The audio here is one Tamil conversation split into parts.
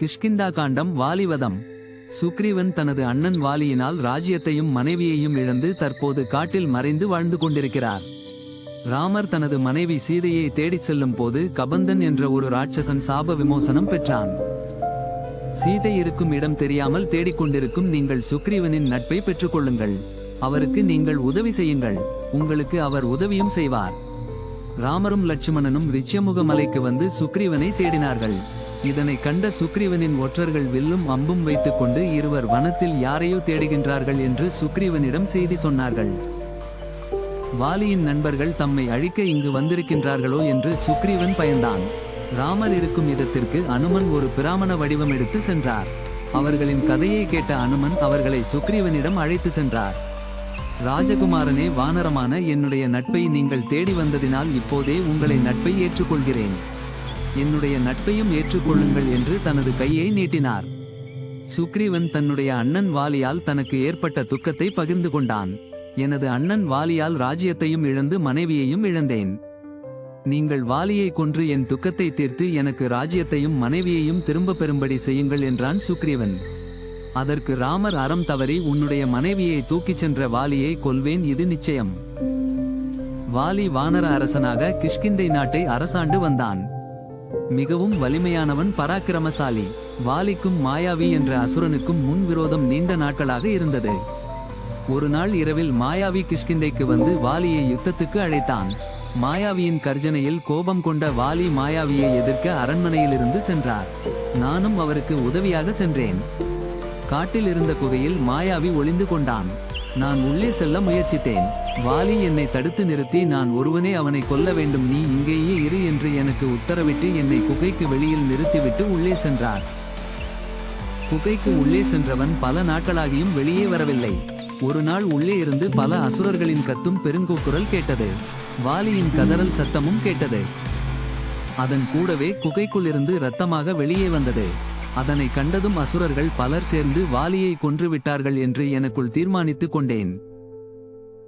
கிஷ்கிந்தா காண்டம் வாலிவதம். சுக்ரீவன் தனது அண்ணன் வாலியினால் ராஜ்யத்தையும் மனைவியையும் இழந்து தற்போது காட்டில் மறைந்து வாழ்ந்து கொண்டிருக்கிறார். ராமர் தனது மனைவி சீதையை தேடிச் செல்லும் போது கபந்தன் என்ற ஒரு ராட்சசன் சாப விமோசனம் பெற்றான். சீதை இருக்கும் இடம் தெரியாமல் தேடிக்கொண்டிருக்கும் நீங்கள் சுக்ரீவனின் நட்பை பெற்றுக்கொள்ளுங்கள் அவருக்கு நீங்கள் உதவி செய்யுங்கள். உங்களுக்கு அவர் உதவியும் செய்வார். ராமரும் லட்சுமணனும் ரிச்சமுக மலைக்கு வந்து சுக்ரீவனை தேடினார்கள். இதனை கண்ட சுக்ரீவனின் ஒற்றர்கள் வில்லும் அம்பும் வைத்துக்கொண்டு இருவர் வனத்தில் யாரையோ தேடுகின்றார்கள் என்று சுக்ரீவனிடம் செய்தி சொன்னார்கள். வாலியின் நண்பர்கள் தம்மை அழிக்க இங்கு வந்திருக்கின்றார்களோ என்று சுக்ரீவன் பயந்தான். ராமர் இருக்கும் இடத்திற்கு அனுமன் ஒரு பிராமண வடிவம் எடுத்து சென்றார். அவர்களின் கதையை கேட்ட அனுமன் அவர்களை சுக்ரீவனிடம் அழைத்து சென்றார். ராஜகுமாரனே வானரமான என்னுடைய நட்பை நீங்கள் தேடி வந்ததினால் இப்போதே உங்களை நட்பை ஏற்றுக்கொள்கிறேன். என்னுடைய நட்பையும் ஏற்றுக்கொள்ளுங்கள் என்று தனது கையை நீட்டினார். சுக்ரீவன் தன்னுடைய அண்ணன் வாலியால் தனக்கு ஏற்பட்ட துக்கத்தை பகிர்ந்து கொண்டான். எனது அண்ணன் வாலியால் ராஜ்யத்தையும் இழந்து மனைவியையும் இழந்தேன். நீங்கள் வாலியை கொன்று என் துக்கத்தை தீர்த்து எனக்கு ராஜ்யத்தையும் மனைவியையும் திரும்ப பெறும்படி செய்யுங்கள் என்றான் சுக்ரீவன். அதற்கு ராமர் அறம் தவறி உன்னுடைய மனைவியை தூக்கிச் சென்ற வாலியை கொல்வேன் இது நிச்சயம். வாலி வானர அரசனாக கிஷ்கிந்தை நாட்டை அரசாண்டு வந்தான். மிகவும் வலிமையானவன் பராக்கிரமசாலி வாலிக்கும் மாயாவி என்ற அசுரனுக்கும் முன் விரோதம் நீண்ட நாட்களாக இருந்தது. ஒரு நாள் இரவில் மாயாவி கிஷ்கிந்தைக்கு வந்து வாலியை யுத்தத்துக்கு அழைத்தான். மாயாவியின் கர்ஜனையில் கோபம் கொண்ட வாலி மாயாவியை எதிர்க்க அரண்மனையிலிருந்து சென்றார். நானும் அவருக்கு உதவியாக சென்றேன். காட்டில் இருந்த குகையில் மாயாவி ஒளிந்து கொண்டான். நான் உள்ளே செல்ல முயற்சித்தேன். வாலி என்னை தடுத்து நிறுத்தி நான் ஒருவனே அவனை கொல்ல வேண்டும். நீ இங்கேயே இரு என்று எனக்கு உத்தரவிட்டு என்னை குகைக்கு வெளியில் நிறுத்திவிட்டு உள்ளே சென்றார். குகைக்கு உள்ளே சென்றவன் பல நாட்களாகியும் வெளியே வரவில்லை. ஒரு நாள் உள்ளே இருந்து பல அசுரர்களின் கத்தும் பெருங்கூக்குரல் கேட்டது. வாலியின் கதறல் சத்தமும் கேட்டது. அதன் கூடவே குகைக்குள்ளிருந்து இரத்தமாக வெளியே வந்தது. அதனை கண்டதும் அசுரர்கள் பலர் சேர்ந்து வாலியை கொன்று விட்டார்கள் என்று எனக்குள் தீர்மானித்துக் கொண்டேன்.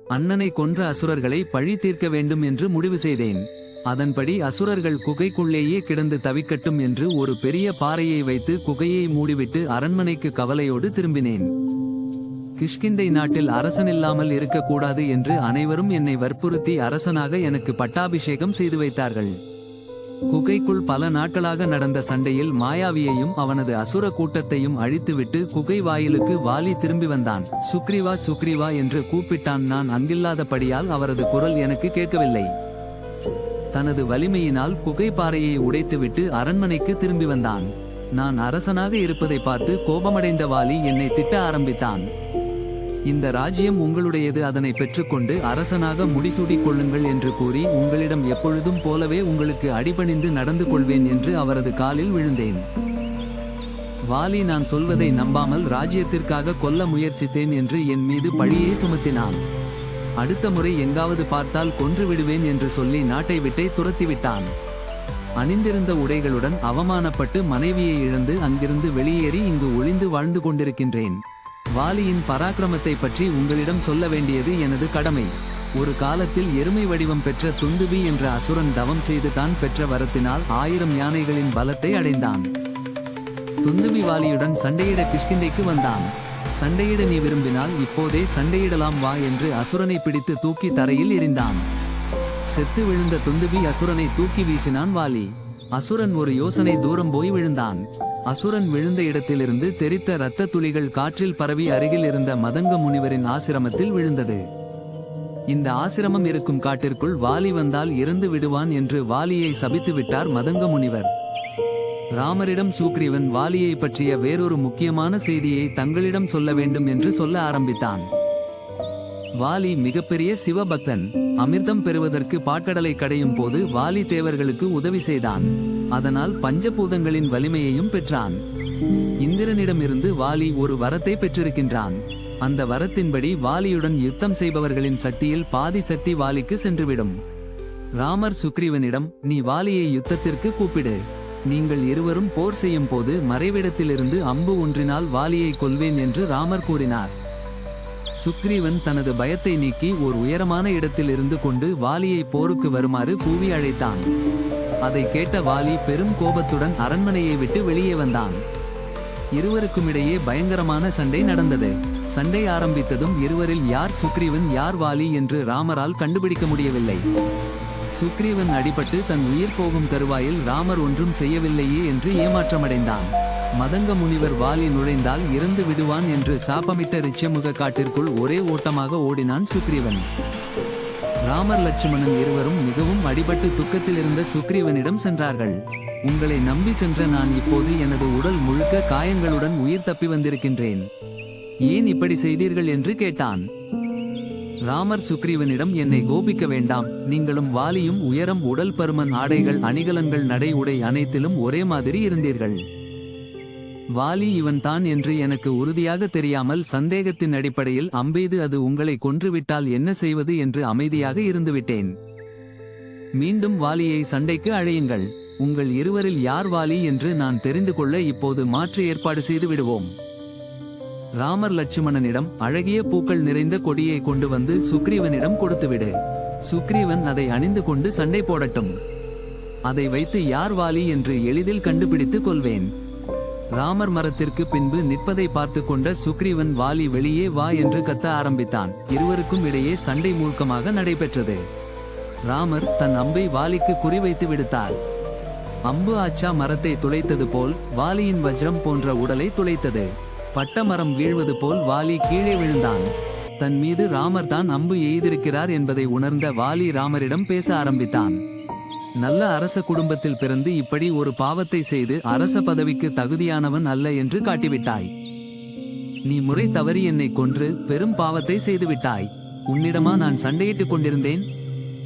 அண்ணனை கொன்ற அசுரர்களை பழி தீர்க்க வேண்டும் என்று முடிவு செய்தேன். அதன்படி அசுரர்கள் குகைக்குள்ளேயே கிடந்து தவிக்கட்டும் என்று ஒரு பெரிய பாறையை வைத்து குகையை மூடிவிட்டு அரண்மனைக்கு கவலையோடு திரும்பினேன். கிஷ்கிந்தை நாட்டில் அரசனில்லாமல் இருக்கக்கூடாது என்று அனைவரும் என்னை வற்புறுத்தி அரசனாக எனக்கு பட்டாபிஷேகம் செய்து வைத்தார்கள். குகைக்குள் பல நாட்களாக நடந்த சண்டையில் மாயாவியையும் அவனது அசுர கூட்டத்தையும் அழித்துவிட்டு குகை வாயிலுக்கு வாலி திரும்பி வந்தான். சுக்ரீவா சுக்ரீவா என்று கூப்பிட்டான். நான் அங்கில்லாதபடியால் அவரது குரல் எனக்கு கேட்கவில்லை. தனது வலிமையினால் குகை பாறையை உடைத்துவிட்டு அரண்மனைக்கு திரும்பி வந்தான். நான் அரசனாக இருப்பதை பார்த்து கோபமடைந்த வாலி என்னை திட்ட ஆரம்பித்தான். இந்த ராஜ்யம் உங்களுடையது அதனை பெற்றுக்கொண்டு அரசனாக முடிசூடிக் கொள்ளுங்கள் என்று கூறி உங்களிடம் எப்பொழுதும் போலவே உங்களுக்கு அடிபணிந்து நடந்து கொள்வேன் என்று அவரது காலில் விழுந்தேன். வாலி நான் சொல்வதை நம்பாமல் ராஜ்யத்திற்காக கொல்ல முயற்சித்தேன் என்று என் மீது பழியை சுமத்தினான். அடுத்த முறை எங்காவது பார்த்தால் கொன்று விடுவேன் என்று சொல்லி நாட்டை விட்டே துரத்திவிட்டான். அணிந்திருந்த உடைகளுடன் அவமானப்பட்டு மனைவியை இழந்து அங்கிருந்து வெளியேறி இங்கு ஒளிந்து வாழ்ந்து கொண்டிருக்கின்றேன். வாலியின் பராக்கிரமத்தை பற்றி உங்களிடம் சொல்ல வேண்டியது எனது கடமை. ஒரு காலத்தில் எருமை வடிவம் பெற்ற துந்துவி என்ற அசுரன் தவம் செய்து தான் பெற்ற வரத்தினால் ஆயிரம் யானைகளின் பலத்தை அடைந்தான். துந்துவி வாலியுடன் சண்டையிட கிஷ்கிந்தைக்கு வந்தான். சண்டையிட நீ விரும்பினால் இப்போதே சண்டையிடலாம் வா என்று அசுரனை பிடித்து தூக்கி தரையில் எறிந்தான். செத்து விழுந்த துந்துவி அசுரனை தூக்கி வீசினான் வாலி. அசுரன் ஒரு யோசனை தூரம் போய் விழுந்தான். அசுரன் விழுந்த இடத்திலிருந்து தெரித்த இரத்த துளிகள் காற்றில் பரவி அருகில் இருந்த மதங்க முனிவரின் ஆசிரமத்தில் விழுந்தது. இந்த ஆசிரமம் இருக்கும் காட்டிற்குள் வாலி வந்தால் இறந்து விடுவான் என்று வாலியை சபித்து விட்டார் மதங்க முனிவர். ராமரிடம் சுக்ரீவன் வாலியை பற்றிய வேறொரு முக்கியமான செய்தியை தங்களிடம் சொல்ல வேண்டும் என்று சொல்ல ஆரம்பித்தான். வாலி மிகப்பெரிய சிவபக்தன். அமிர்தம் பெறுவதற்கு பாட்கடலை கடையும் போது வாலி தேவர்களுக்கு உதவி செய்தான். அதனால் பஞ்சபூதங்களின் வலிமையையும் பெற்றான். இந்திரனிடமிருந்து வாலி ஒரு வரத்தை பெற்றிருக்கின்றான். அந்த வரத்தின்படி வாலியுடன் யுத்தம் செய்பவர்களின் சக்தியில் பாதி சக்தி வாலிக்கு சென்றுவிடும். ராமர் சுக்ரீவனிடம் நீ வாலியை யுத்தத்திற்கு கூப்பிடு. நீங்கள் இருவரும் போர் செய்யும் போது மறைவிடத்திலிருந்து அம்பு ஒன்றினால் வாலியை கொல்வேன் என்று ராமர் கூறினார். சுக்ரீவன் தனது பயத்தை நீக்கி ஓர் உயரமான இடத்தில் இருந்து கொண்டு வாலியை போருக்கு வருமாறு கூவி அழைத்தான். அதை கேட்ட வாலி பெரும் கோபத்துடன் அரண்மனையை விட்டு வெளியே வந்தான். இருவருக்குமிடையே பயங்கரமான சண்டை நடந்தது. சண்டை ஆரம்பித்ததும் இருவரில் யார் சுக்ரீவன் யார் வாலி என்று ராமரால் கண்டுபிடிக்க முடியவில்லை. சுக்ரீவன் அடிபட்டு தன் உயிர் போகும் தருவாயில் ராமர் ஒன்றும் செய்யவில்லையே என்று ஏமாற்றமடைந்தான். மதங்க முனிவர் வாலி நுழைந்தால் இறந்து விடுவான் என்று சாபமிட்ட ரிச்சமுக காட்டிற்குள் ஒரே ஓட்டமாக ஓடினான் சுக்ரீவன். ராமர் லட்சுமணன் இருவரும் மிகவும் அடிபட்டு துக்கத்தில் இருந்த சுக்ரீவனிடம் சென்றார்கள். உங்களை நம்பி சென்ற நான் இப்போது எனது உடல் முழுக்க காயங்களுடன் உயிர் தப்பி வந்திருக்கின்றேன். ஏன் இப்படி செய்தீர்கள்? என்று கேட்டான். ராமர் சுக்ரீவனிடம் என்னை கோபிக்க வேண்டாம். நீங்களும் வாலியும் உயரம் உடல் பருமன் ஆடைகள் அணிகலன்கள் நடை உடை அனைத்திலும் ஒரே மாதிரி இருந்தீர்கள். வாலி இவன்தான் என்று எனக்கு உறுதியாக தெரியாமல் சந்தேகத்தின் அடிப்படையில் அம்பெய்து அது உங்களை கொன்றுவிட்டால் என்ன செய்வது? என்று அமைதியாக இருந்துவிட்டேன். மீண்டும் வாலியை சண்டைக்கு அழையுங்கள். உங்கள் இருவரில் யார் வாலி என்று நான் தெரிந்து கொள்ள இப்போது மாற்று ஏற்பாடு செய்து விடுவோம். ராமர் லட்சுமணனிடம் அழகிய பூக்கள் நிறைந்த கொடியை கொண்டு வந்து சுக்ரீவனிடம் கொடுத்துவிடு சுக்ரீவன் அதை அணிந்து கொண்டு சண்டை போடட்டும். அதை வைத்து யார் வாலி என்று எளிதில் கண்டுபிடித்துக் கொள்வேன். ராமர் மரத்திற்கு பின்பு நிற்பதை பார்த்து கொண்ட சுக்ரீவன் வாலி வெளியே வா என்று கத்த ஆரம்பித்தான். இருவருக்கும் இடையே சண்டை மூழ்கமாக நடைபெற்றது. ராமர் தன் அம்பை வாலிக்கு குறிவைத்து விடுத்தார். அம்பு ஆச்சா மரத்தை துளைத்தது போல் வாலியின் வஜ்ரம் போன்ற உடலை துளைத்தது. பட்ட மரம் வீழ்வது போல் வாலி கீழே விழுந்தான். தன் மீது ராமர் தான் அம்பு எய்திருக்கிறார் என்பதை உணர்ந்த வாலி ராமரிடம் பேச ஆரம்பித்தான். நல்ல அரச குடும்பத்தில் பிறந்து இப்படி ஒரு பாவத்தை செய்து அரச பதவிக்கு தகுதியானவன் அல்ல என்று காட்டிவிட்டாய். நீ முறை தவறி என்னை கொன்று பெரும் பாவத்தை செய்துவிட்டாய். உன்னிடமா நான் சண்டையிட்டுக் கொண்டிருந்தேன்.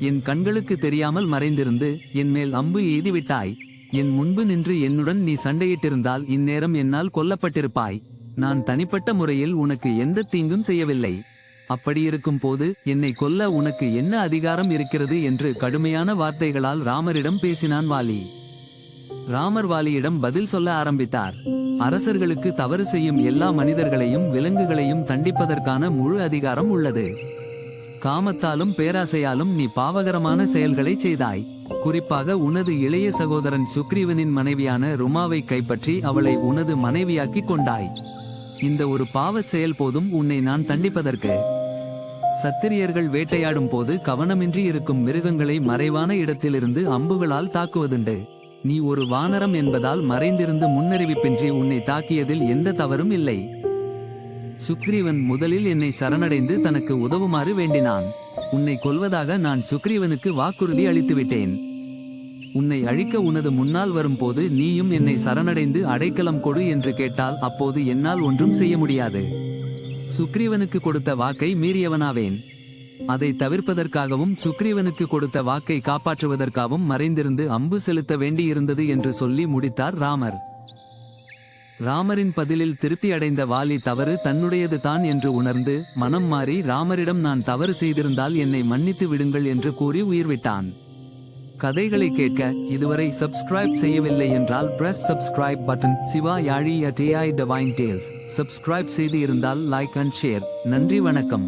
என் கண்களுக்கு தெரியாமல் மறைந்திருந்து என் மேல் அம்பு எய்துவிட்டாய். என் முன்பு நின்று என்னுடன் நீ சண்டையிட்டிருந்தால் இந்நேரம் என்னால் கொல்லப்பட்டிருப்பாய். நான் தனிப்பட்ட முறையில் உனக்கு எந்த தீங்கும் செய்யவில்லை. அப்படியிருக்கும் போது என்னை கொல்ல உனக்கு என்ன அதிகாரம் இருக்கிறது? என்று கடுமையான வார்த்தைகளால் ராமரிடம் பேசினான் வாலி. ராமர் வாலியிடம் பதில் சொல்ல ஆரம்பித்தார். அரசர்களுக்கு தவறு செய்யும் எல்லா மனிதர்களையும் விலங்குகளையும் தண்டிப்பதற்கான முழு அதிகாரம் உள்ளது. காமத்தாலும் பேராசையாலும் நீ பாவகரமான செயல்களை செய்தாய். குறிப்பாக உனது இளைய சகோதரன் சுக்ரீவனின் மனைவியான ருமாவை கைப்பற்றி அவளை உனது மனைவியாக்கிக் கொண்டாய். இந்த ஒரு பாவச் செயல் போதும் உன்னை நான் தண்டிப்பதற்கு. சத்திரியர்கள் வேட்டையாடும் போது கவனமின்றி இருக்கும் மிருகங்களை மறைவான இடத்திலிருந்து அம்புகளால் தாக்குவதுண்டு. நீ ஒரு வானரம் என்பதால் மறைந்திருந்து முன்னறிவிப்பின்றி உன்னை தாக்கியதில் எந்த தவறும் இல்லை. சுக்ரீவன் முதலில் என்னை சரணடைந்து தனக்கு உதவுமாறு வேண்டினான். உன்னை கொல்வதாக நான் சுக்ரீவனுக்கு வாக்குறுதி அளித்துவிட்டேன். உன்னை அழிக்க உனது முன்னால் வரும்போது நீயும் என்னை சரணடைந்து அடைக்கலம் கொடு என்று கேட்டால் அப்போது என்னால் ஒன்றும் செய்ய முடியாது. சுக்ரீவனுக்கு கொடுத்த வாக்கை மீறியவனாவேன். அதை தவிர்ப்பதற்காகவும் சுக்ரீவனுக்கு கொடுத்த வாக்கை காப்பாற்றுவதற்காகவும் மறைந்திருந்து அம்பு செலுத்த வேண்டியிருந்தது என்று சொல்லி முடித்தார் ராமர். ராமரின் பதிலில் திருப்தி அடைந்த வாலி தவறு தன்னுடையது தான் என்று உணர்ந்து மனம் மாறி ராமரிடம் நான் தவறு செய்திருந்தால் என்னை மன்னித்து விடுங்கள் என்று கூறி உயிர்விட்டான். கதைகளை கேட்க இதுவரை சப்ஸ்கிரைப் செய்யவில்லை என்றால் press subscribe button Siva Yazhi at AI divine tales subscribe செய்து இருந்தால் லைக் அண்ட் ஷேர் நன்றி வணக்கம்.